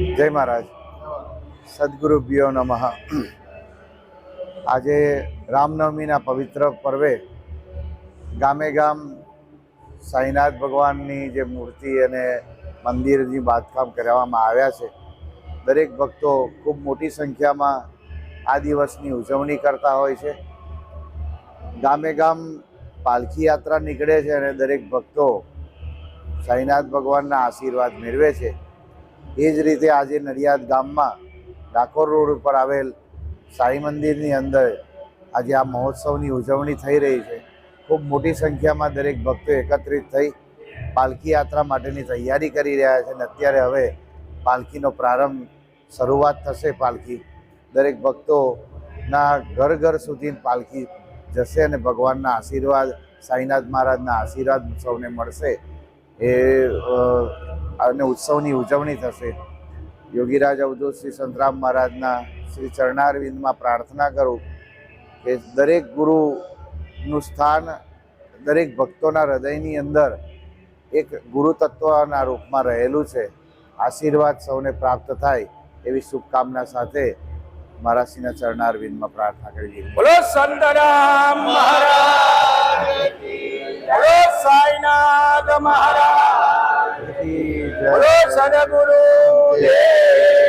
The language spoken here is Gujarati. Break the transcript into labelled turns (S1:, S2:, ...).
S1: જય મહારાજ. સદગુરુ ભ્યો નમઃ. આજે રામનવમીના પવિત્ર પર્વે ગામે ગામ સાંઈનાથ ભગવાનની જે મૂર્તિ અને મંદિરની બાંધકામ કરાવવામાં આવ્યા છે. દરેક ભક્તો ખૂબ મોટી સંખ્યામાં આ દિવસની ઉજવણી કરતા હોય છે. ગામે ગામ પાલખી યાત્રા નીકળે છે અને દરેક ભક્તો સાંઈનાથ ભગવાનના આશીર્વાદ મેળવે છે. એ જ રીતે આજે નડિયાદ ગામમાં ડાકોર રોડ ઉપર આવેલ સાંઈ મંદિરની અંદર આજે આ મહોત્સવની ઉજવણી થઈ રહી છે. ખૂબ મોટી સંખ્યામાં દરેક ભક્તો એકત્રિત થઈ પાલખી યાત્રા માટેની તૈયારી કરી રહ્યા છે અને અત્યારે હવે પાલખીનો પ્રારંભ શરૂઆત થશે પાલખી. દરેક ભક્તોના ઘર ઘર સુધી પાલખી જશે અને ભગવાનના આશીર્વાદ, સાંઈનાથ મહારાજના આશીર્વાદ સૌને મળશે એ અને ઉત્સવની ઉજવણી થશે. યોગીરાજ અવધૂત શ્રી સંતરામ મહારાજના શ્રી ચરણારવિંદમાં પ્રાર્થના કરું કે દરેક ગુરુનું સ્થાન દરેક ભક્તોના હૃદયની અંદર એક ગુરુ તત્વના રૂપમાં રહેલું છે. આશીર્વાદ સૌને પ્રાપ્ત થાય એવી શુભકામના સાથે મારા શ્રીના ચરણારવિંદમાં પ્રાર્થના કરી દીધી.
S2: બોલો સંતરામ મહારાજ બોલો મહારાજ Jai Guru Jai Guru